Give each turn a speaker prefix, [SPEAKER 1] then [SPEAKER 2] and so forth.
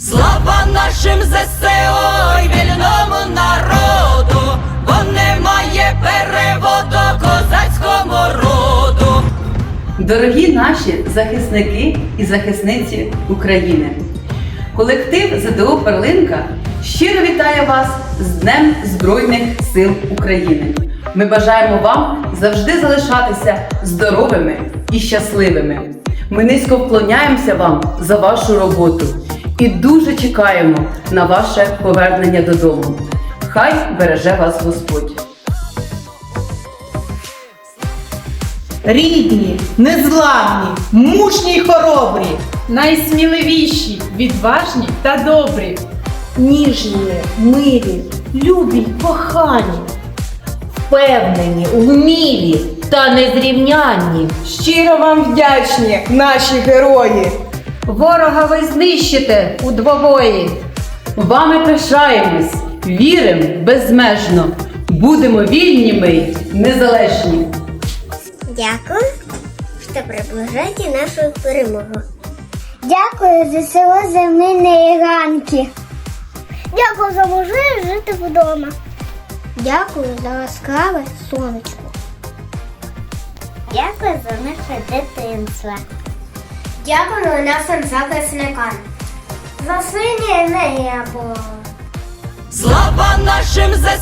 [SPEAKER 1] Слава нашим ЗСО й вільному народу, бо немає переводу козацькому роду.
[SPEAKER 2] Дорогі наші захисники і захисниці України! Колектив ЗДО Перлинка щиро вітає вас з Днем Збройних сил України. Ми бажаємо вам завжди залишатися здоровими і щасливими. Ми низько вклоняємося вам за вашу роботу і дуже чекаємо на ваше повернення додому. Хай береже вас Господь!
[SPEAKER 3] Рідні, незламні, мужні й хоробрі.
[SPEAKER 4] найсміливіші, відважні та добрі.
[SPEAKER 5] ніжні, милі, любі, й кохані, впевнені, вмілі та незрівнянні.
[SPEAKER 3] Щиро вам вдячні, наші герої.
[SPEAKER 4] Ворога ви знищите у двобої.
[SPEAKER 2] Вами пишаємось, віримо безмежно. Будемо вільні ми й незалежні.
[SPEAKER 6] Дякую, що приближаєте нашу перемогу.
[SPEAKER 7] Дякую за село землі ранки. Дякую за можливість жити вдома.
[SPEAKER 6] Дякую за ласкаве сонечко. Дякую за наше дитинство. Дякую нашим захисникам. За синє небо.
[SPEAKER 1] Слава нашим ЗСО